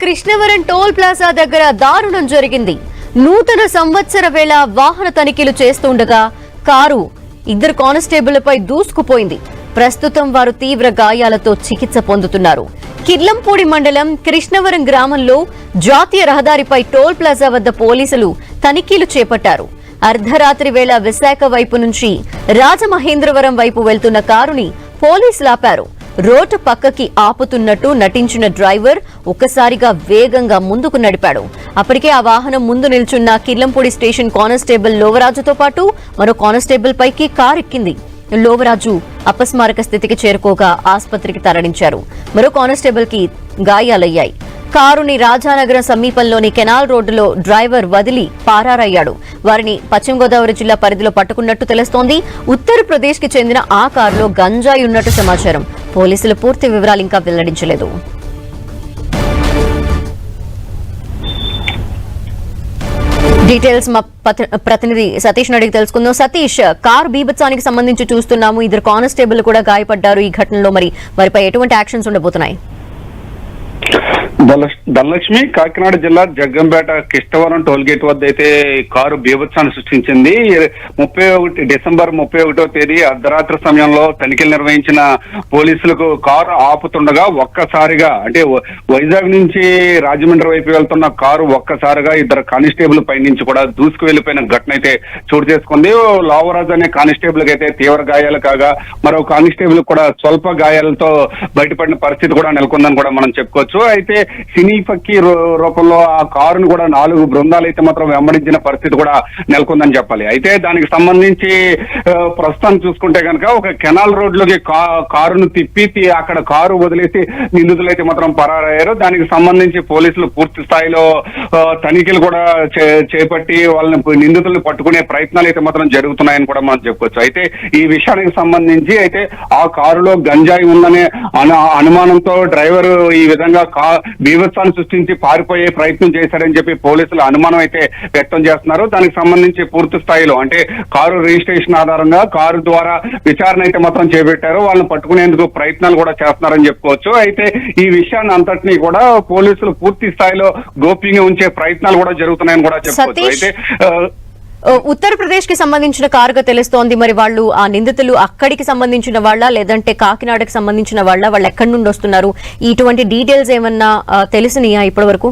Krishnavaram toll plaza దగ్గర దారుణం జరిగింది. నూతన సంవత్సర వేళ వాహన తనిఖీలు చేస్తుండగా కారు ఇద్దరు కానిస్టేబుళ్ళపై దూసుకుపోయింది. ప్రస్తుతం వారు తీవ్ర గాయాలతో చికిత్స పొందుతున్నారు. కిర్లంపూడి మండలం కృష్ణవరం గ్రామంలో జాతీయ రహదారిపై టోల్ ప్లాజా వద్ద పోలీసులు తనిఖీలు చేపట్టారు. అర్ధరాత్రి వేళ విశాఖ వైపు నుంచి రాజమహేంద్రవరం వైపు వెళ్తున్న కారుని పోలీసులు ఆపారు. రోడ్డు పక్కకి ఆపుతున్నట్టు నటించిన డ్రైవర్ ఒక్కసారిగా వేగంగా ముందుకు నడిపాడు. అప్పటికే ఆ వాహనం ముందు నిల్చున్న కిల్లంపూడి స్టేషన్ కానిస్టేబుల్ లోవరాజుతో పాటు మరో కానిస్టేబుల్ పైకి కారు ఎక్కింది లోవరాజు అపస్మారక స్థితికి చేరుకోగా ఆసుపత్రికి తరలించారు. మరో కానిస్టేబుల్కి గాయాలయ్యాయి. కారుని రాజానగరం సమీపంలోని కెనాల్ రోడ్డులో డ్రైవర్ వదిలి పారారయ్యాడు. వారిని పశ్చిమ గోదావరి జిల్లా పరిధిలో పట్టుకున్నట్టు తెలుస్తోంది. ఉత్తరప్రదేశ్కి చెందిన ఆ కారులో గంజాయి ఉన్నట్టు సమాచారం. పోలీసులు పూర్తి వివరాలు ఇంకా వెల్లడించలేదు. డీటెయిల్స్ మా ప్రతినిధి సతీష్ అడిగి తెలుసుకుందాం. సతీష్ కార్ బీభత్సానికి సంబంధించి చూస్తున్నాము. ఇద్దరు కానిస్టేబుల్ కూడా గాయపడ్డారు ఈ ఘటనలో. మరి వారిపై ఎటువంటి యాక్షన్స్ ఉండబోతున్నాయి? ధనలక్ష్మి కాకినాడ జిల్లా జగ్గంపేట కిష్టవరం టోల్ గేట్ వద్ద అయితే కారు బీభత్సాన్ని సృష్టించింది. ముప్పై ఒకటి డిసెంబర్ ముప్పై ఒకటో తేదీ అర్ధరాత్రి సమయంలో తనిఖీలు నిర్వహించిన పోలీసులకు కారు ఆపుతుండగా ఒక్కసారిగా అంటే వైజాగ్ నుంచి రాజమండ్రి వైపు వెళ్తున్న కారు ఒక్కసారిగా ఇద్దరు కానిస్టేబుల్ పై నుంచి కూడా దూసుకు వెళ్ళిపోయిన ఘటన అయితే చోటు చేసుకుంది. ఓ అనే కానిస్టేబుల్ అయితే తీవ్ర గాయాలు కాగా మరో కానిస్టేబుల్ కూడా స్వల్ప గాయాలతో బయటపడిన పరిస్థితి కూడా నెలకొందని కూడా మనం చెప్పుకోవచ్చు. అయితే సినీ ఫక్కీ రూపంలో ఆ కారును కూడా నాలుగు బృందాలు అయితే మాత్రం వెంబడించిన పరిస్థితి కూడా నెలకొందని చెప్పాలి. అయితే దానికి సంబంధించి ప్రస్తుతం చూసుకుంటే కనుక ఒక కెనాల్ రోడ్లోకి కారును తిప్పి అక్కడ కారు వదిలేసి నిందితులు అయితే మాత్రం పరారయ్యారు. దానికి సంబంధించి పోలీసులు పూర్తి స్థాయిలో తనిఖీలు కూడా చే- చేపట్టి వాళ్ళని నిందితులను పట్టుకునే ప్రయత్నాలు అయితే మాత్రం జరుగుతున్నాయని కూడా మనం చెప్పొచ్చు. అయితే ఈ విషయానికి సంబంధించి అయితే ఆ కారులో గంజాయి ఉందనే అనుమానంతో డ్రైవర్ ఈ విధంగా బీభత్సాన్ని సృష్టించి పారిపోయే ప్రయత్నం చేశారని చెప్పి పోలీసులు అనుమానం అయితే వ్యక్తం చేస్తున్నారు. దానికి సంబంధించి పూర్తి స్థాయిలో అంటే కారు రిజిస్ట్రేషన్ ఆధారంగా కారు ద్వారా విచారణ అయితే మాత్రం చేపట్టారు. వాళ్ళని పట్టుకునేందుకు ప్రయత్నాలు కూడా చేస్తున్నారని చెప్పుకోవచ్చు. అయితే ఈ విషయాన్ని అంతటినీ కూడా పోలీసులు పూర్తి స్థాయిలో గోప్యంగా ఉంచే ప్రయత్నాలు కూడా జరుగుతున్నాయని కూడా చెప్పుకోవచ్చు. అయితే ఉత్తరప్రదేశ్కి సంబంధించిన కారుగా తెలుస్తోంది. మరి వాళ్ళు ఆ నిందితులు అక్కడికి సంబంధించిన వాళ్ళ? లేదంటే కాకినాడకి సంబంధించిన వాళ్ళ? వాళ్ళు ఎక్కడి నుండి వస్తున్నారు? ఇటువంటి డీటెయిల్స్ ఏమన్నా తెలిసినాయా ఇప్పటి వరకు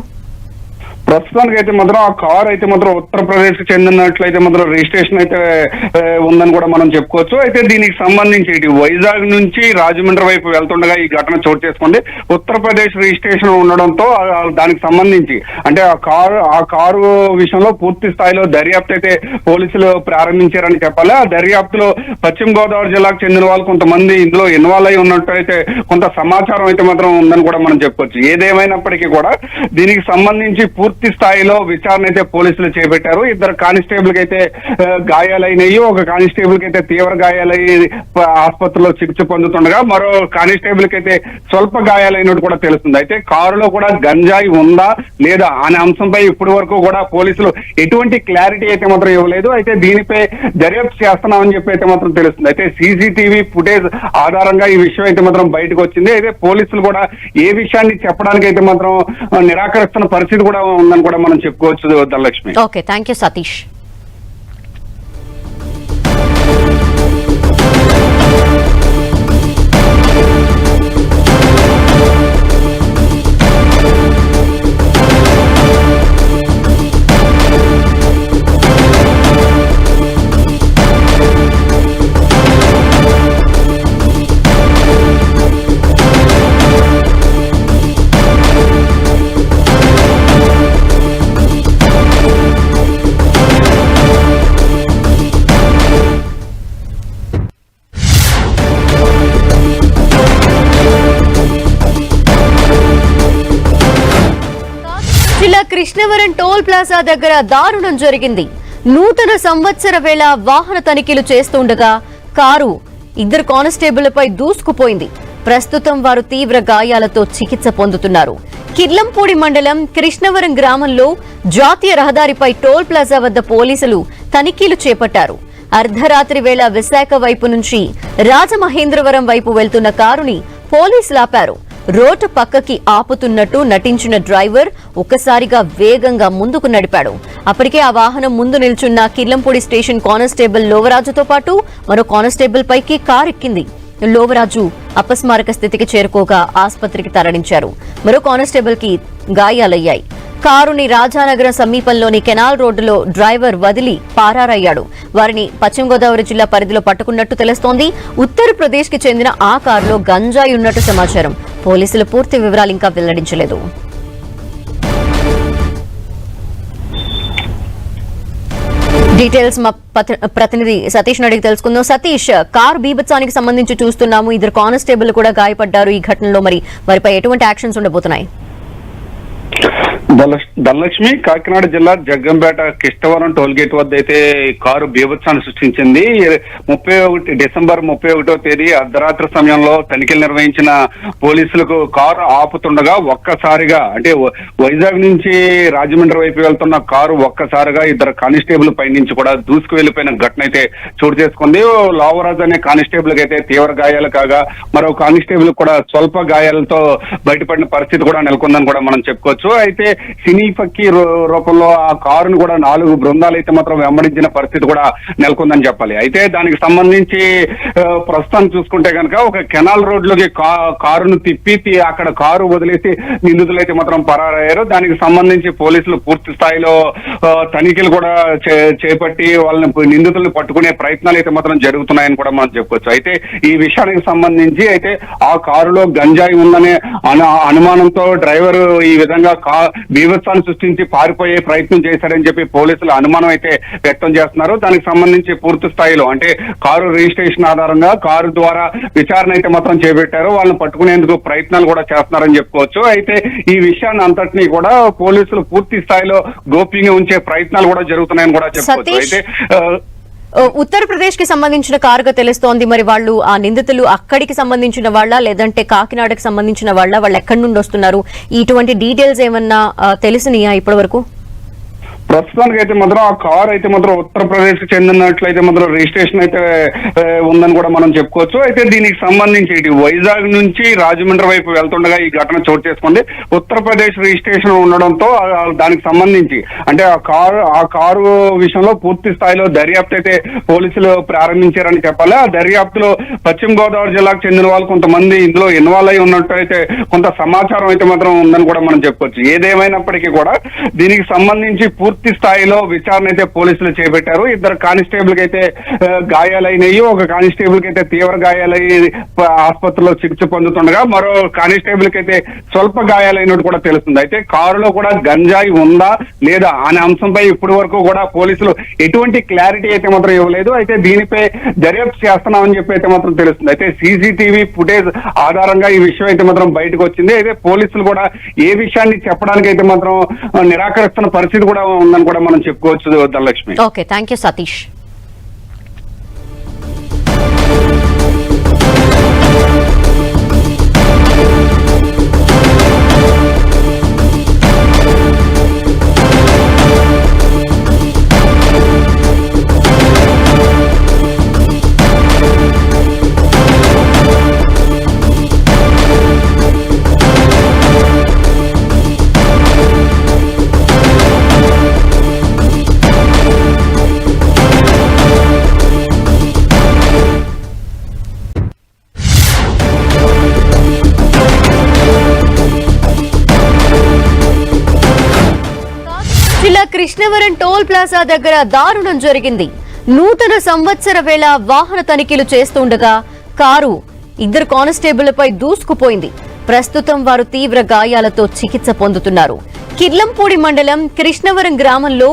ప్రస్తుతానికి అయితే మాత్రం ఆ కార్ అయితే మాత్రం ఉత్తరప్రదేశ్కి చెందినట్లయితే మాత్రం రిజిస్ట్రేషన్ అయితే ఉందని కూడా మనం చెప్పుకోవచ్చు. అయితే దీనికి సంబంధించి ఇటు వైజాగ్ నుంచి రాజమండ్రి వైపు వెళ్తుండగా ఈ ఘటన చోటు చేసుకుంది ఉత్తరప్రదేశ్ రిజిస్ట్రేషన్ ఉండడంతో దానికి సంబంధించి అంటే ఆ కారు ఆ కారు విషయంలో పూర్తి స్థాయిలో దర్యాప్తు అయితే పోలీసులు ప్రారంభించారని చెప్పాలి. ఆ దర్యాప్తులో పశ్చిమ గోదావరి జిల్లాకు చెందిన వాళ్ళు కొంతమంది ఇందులో ఇన్వాల్వ్ అయి ఉన్నట్టు అయితే కొంత సమాచారం అయితే మాత్రం ఉందని కూడా మనం చెప్పుకోవచ్చు. ఏదేమైనప్పటికీ కూడా దీనికి సంబంధించి పూర్తి స్థాయిలో విచారణ అయితే పోలీసులు చేపట్టారు. ఇద్దరు కానిస్టేబుల్ అయితే గాయాలైనవి ఒక కానిస్టేబుల్కి అయితే తీవ్ర గాయాలై ఆసుపత్రిలో చికిత్స పొందుతుండగా మరో కానిస్టేబుల్కి అయితే స్వల్ప గాయాలైనట్టు కూడా తెలుస్తుంది. అయితే కారులో కూడా గంజాయి ఉందా లేదా అనే అంశంపై ఇప్పటి వరకు కూడా పోలీసులు ఎటువంటి క్లారిటీ అయితే మాత్రం ఇవ్వలేదు. అయితే దీనిపై దర్యాప్తు చేస్తున్నామని చెప్పి అయితే మాత్రం తెలుస్తుంది. అయితే సీసీటీవీ ఫుటేజ్ ఆధారంగా ఈ విషయం అయితే మాత్రం బయటకు వచ్చింది. అయితే పోలీసులు కూడా ఏ విషయాన్ని చెప్పడానికి అయితే మాత్రం నిరాకరిస్తున్న పరిస్థితి కూడా ఉందని కూడా మనం చెప్పుకోవచ్చు Dhanalakshmi. Okay thank you Satish Polavaram toll plaza దగ్గర దారుణం జరిగింది. నూతన సంవత్సర వేళ వాహన తనిఖీలు చేస్తుండగా కారు ఇద్దరు కానిస్టేబుళ్ళపై దూసుకుపోయింది. ప్రస్తుతం వారు తీవ్ర గాయాలతో చికిత్స పొందుతున్నారు. కిర్లంపూడి మండలం కృష్ణవరం గ్రామంలో జాతీయ రహదారిపై టోల్ ప్లాజా వద్ద పోలీసులు తనిఖీలు చేపట్టారు. అర్ధరాత్రి వేళ విశాఖ వైపు నుంచి రాజమహేంద్రవరం వైపు వెళ్తున్న కారుని పోలీసులు ఆపారు. రోడ్డు పక్కకి ఆపుతున్నట్టు నటించిన డ్రైవర్ ఒక్కసారిగా వేగంగా ముందుకు నడిపాడు. అప్పటికే ఆ వాహనం ముందు నిల్చున్న కిర్లంపూడి స్టేషన్ కానిస్టేబుల్ లోవరాజుతో పాటు మరో కానిస్టేబుల్ పైకి కారు ఎక్కింది లోవరాజు అపస్మారక స్థితికి చేరుకోగా ఆసుపత్రికి తరలించారు. మరో కానిస్టేబుల్కి గాయాలయ్యాయి. కారుని రాజానగరం సమీపంలోని కెనాల్ రోడ్డులో డ్రైవర్ వదిలి పారారయ్యాడు. వారిని పశ్చిమ గోదావరి జిల్లా పరిధిలో పట్టుకున్నట్టు తెలుస్తోంది. ఉత్తరప్రదేశ్కి చెందిన ఆ కారులో గంజాయి ఉన్నట్టు సమాచారం. పోలీసులు పూర్తి వివరాలు ఇంకా వెల్లడించలేదు. డీటెయిల్స్ మా ప్రతినిధి సతీష్ నడికి తెలుసుకుందాం. సతీష్ కార్ బీభత్సానికి సంబంధించి చూస్తున్నాము. ఇద్దరు కానిస్టేబుల్ కూడా గాయపడ్డారు ఈ ఘటనలో. మరి వారిపై ఎటువంటి యాక్షన్స్ ఉండబోతున్నాయి? ధనలక్ష్మి కాకినాడ జిల్లా జగ్గంపేట కిష్టవరం టోల్గేట్ వద్ద అయితే కారు బీభత్సాన్ని సృష్టించింది. ముప్పై ఒకటి డిసెంబర్ ముప్పై ఒకటో తేదీ అర్ధరాత్రి సమయంలో తనిఖీలు నిర్వహించిన పోలీసులకు కారు ఆపుతుండగా ఒక్కసారిగా అంటే వ- వైజాగ్ నుంచి రాజమండ్రి వైపు వెళ్తున్న కారు ఒక్కసారిగా ఇద్దరు కానిస్టేబుల్ పై నుంచి కూడా దూసుకు వెళ్ళిపోయిన ఘటన అయితే చోటు చేసుకుంది. ఓ అనే కానిస్టేబుల్ అయితే తీవ్ర గాయాలు కాగా మరో కానిస్టేబుల్ కూడా స్వల్ప గాయాలతో బయటపడిన పరిస్థితి కూడా నెలకొందని కూడా మనం చెప్పుకోవచ్చు. అయితే సినీ ఫక్కి రూపంలో ఆ కారును కూడా నాలుగు బృందాలు అయితే మాత్రం వెంబడించిన పరిస్థితి కూడా నెలకొందని చెప్పాలి. అయితే దానికి సంబంధించి ప్రస్తుతం చూసుకుంటే కనుక ఒక కెనాల్ రోడ్లోకి కారును తిప్పి అక్కడ కారు వదిలేసి నిందితులు అయితే మాత్రం పరారయ్యారు. దానికి సంబంధించి పోలీసులు పూర్తి స్థాయిలో తనిఖీలు కూడా చే- చేపట్టి వాళ్ళని పు- నిందితులను పట్టుకునే ప్రయత్నాలు అయితే మాత్రం జరుగుతున్నాయని కూడా మనం చెప్పుకోవచ్చు అయితే ఈ విషయానికి సంబంధించి అయితే ఆ కారులో గంజాయి ఉందనే అనుమానంతో డ్రైవర్ ఈ విధంగా బీభత్సాన్ని సృష్టించి పారిపోయే ప్రయత్నం చేశారని చెప్పి పోలీసులు అనుమానం అయితే వ్యక్తం చేస్తున్నారు. దానికి సంబంధించి పూర్తి స్థాయిలో అంటే కారు రిజిస్ట్రేషన్ ఆధారంగా కారు ద్వారా విచారణ అయితే మాత్రం చేపట్టారు. వాళ్ళని పట్టుకునేందుకు ప్రయత్నాలు కూడా చేస్తున్నారని చెప్పుకోవచ్చు. అయితే ఈ విషయాన్ని అంతటినీ కూడా పోలీసులు పూర్తి స్థాయిలో గోప్యంగా ఉంచే ప్రయత్నాలు కూడా జరుగుతున్నాయని కూడా చెప్పుకోవచ్చు. అయితే ఉత్తరప్రదేశ్కి సంబంధించిన కారుగా తెలుస్తోంది. మరి వాళ్ళు ఆ నిందితులు అక్కడికి సంబంధించిన వాళ్ళ? లేదంటే కాకినాడకి సంబంధించిన వాళ్ళ? వాళ్ళు ఎక్కడి నుండి వస్తున్నారు? ఇటువంటి డీటెయిల్స్ ఏమన్నా ఆ, తెలిసినాయా ఇప్పటి వరకు ప్రస్తుతానికి అయితే మాత్రం ఆ కార్ అయితే మాత్రం ఉత్తరప్రదేశ్ చెందినట్లయితే మాత్రం రిజిస్ట్రేషన్ అయితే ఉందని కూడా మనం చెప్పుకోవచ్చు. అయితే దీనికి సంబంధించి ఇటు వైజాగ్ నుంచి రాజమండ్రి వైపు వెళ్తుండగా ఈ ఘటన చోటు చేసుకుంది ఉత్తరప్రదేశ్ రిజిస్ట్రేషన్ ఉండడంతో దానికి సంబంధించి అంటే ఆ కారు ఆ కారు విషయంలో పూర్తి స్థాయిలో దర్యాప్తు అయితే పోలీసులు ప్రారంభించారని చెప్పాలి. ఆ దర్యాప్తులో పశ్చిమ గోదావరి జిల్లాకు చెందిన వాళ్ళు కొంతమంది ఇందులో ఇన్వాల్వ్ అయి ఉన్నట్టు అయితే కొంత సమాచారం అయితే మాత్రం ఉందని కూడా మనం చెప్పుకోవచ్చు. ఏదేమైనప్పటికీ కూడా దీనికి సంబంధించి పూర్తి స్థాయిలో విచారణ అయితే పోలీసులు చేపట్టారు. ఇద్దరు కానిస్టేబుల్కి అయితే గాయాలైనవి ఒక కానిస్టేబుల్కి అయితే తీవ్ర గాయాలై ఆసుపత్రిలో చికిత్స పొందుతుండగా మరో కానిస్టేబుల్కి అయితే స్వల్ప గాయాలైనట్టు కూడా తెలుస్తుంది. అయితే కారులో కూడా గంజాయి ఉందా లేదా అనే అంశంపై ఇప్పటి వరకు కూడా పోలీసులు ఎటువంటి క్లారిటీ అయితే మాత్రం ఇవ్వలేదు. అయితే దీనిపై దర్యాప్తు చేస్తున్నామని చెప్పి అయితే మాత్రం తెలుస్తుంది. అయితే సీసీటీవీ ఫుటేజ్ ఆధారంగా ఈ విషయం అయితే మాత్రం బయటకు వచ్చింది. అయితే పోలీసులు కూడా ఏ విషయాన్ని చెప్పడానికి అయితే మాత్రం నిరాకరిస్తున్న పరిస్థితి కూడా ఉందని కూడా మనం చెప్పుకోవచ్చు Dhanalakshmi okay thank you Satish Krishnavaram toll plaza దగ్గర దారుణం జరిగింది. నూతన సంవత్సర వేళ వాహన తనిఖీలు చేస్తుండగా కారు ఇద్దరు కానిస్టేబుళ్ళపై దూసుకుపోయింది. ప్రస్తుతం వారు తీవ్ర గాయాలతో చికిత్స పొందుతున్నారు. కిర్లంపూడి మండలం కృష్ణవరం గ్రామంలో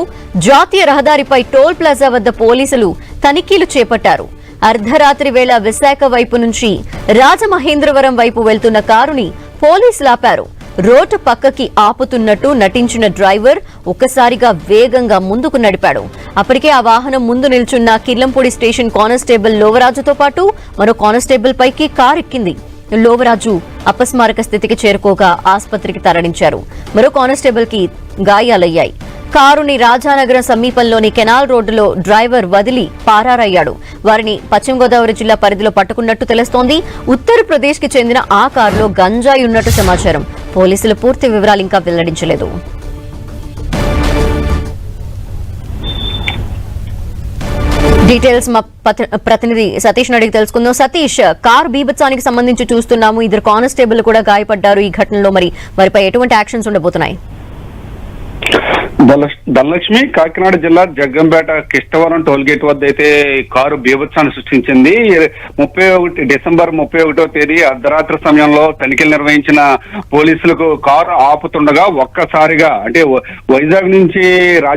జాతీయ రహదారిపై టోల్ ప్లాజా వద్ద పోలీసులు తనిఖీలు చేపట్టారు. అర్ధరాత్రి వేళ విశాఖ వైపు నుంచి రాజమహేంద్రవరం వైపు వెళ్తున్న కారుని పోలీసులు ఆపారు. రోడ్డు పక్కకి ఆపుతున్నట్టు నటించిన డ్రైవర్ ఒక్కసారిగా వేగంగా ముందుకు నడిపాడు. అప్పటికే ఆ వాహనం ముందు నిల్చున్న కిర్లంపూడి స్టేషన్ కానిస్టేబుల్ లోవరాజుతో పాటు మరో కానిస్టేబుల్ పైకి కారు ఎక్కింది లోవరాజు అపస్మారక స్థితికి చేరుకోగా ఆసుపత్రికి తరలించారు. మరో కానిస్టేబుల్కి గాయాలయ్యాయి. కారుని రాజానగరం సమీపంలోని కెనాల్ రోడ్డులో డ్రైవర్ వదిలి పారారయ్యాడు. వారిని పశ్చిమ గోదావరి జిల్లా పరిధిలో పట్టుకున్నట్టు తెలుస్తోంది. ఉత్తరప్రదేశ్కి చెందిన ఆ కారులో గంజాయి ఉన్నట్టు సమాచారం. పోలీసులు పూర్తి వివరాలు ఇంకా వెల్లడించలేదు. డీటెయిల్స్ మా ప్రతినిధి సతీష్ అడిగి తెలుసుకుందాం. సతీష్ కార్ బీభత్సానికి సంబంధించి చూస్తున్నాము. ఇద్దరు కానిస్టేబుల్ కూడా గాయపడ్డారు ఈ ఘటనలో. మరి వారిపై ఎటువంటి యాక్షన్స్ ఉండబోతున్నాయి? ధనలక్ష్మి కాకినాడ జిల్లా జగ్గంపేట కిష్టవరం టోల్గేట్ వద్ద అయితే కారు బీభత్సాన్ని సృష్టించింది. ముప్పై ఒకటి డిసెంబర్ ముప్పై ఒకటో తేదీ అర్ధరాత్రి సమయంలో తనిఖీలు నిర్వహించిన పోలీసులకు కారు ఆపుతుండగా ఒక్కసారిగా అంటే వైజాగ్ నుంచి రాజ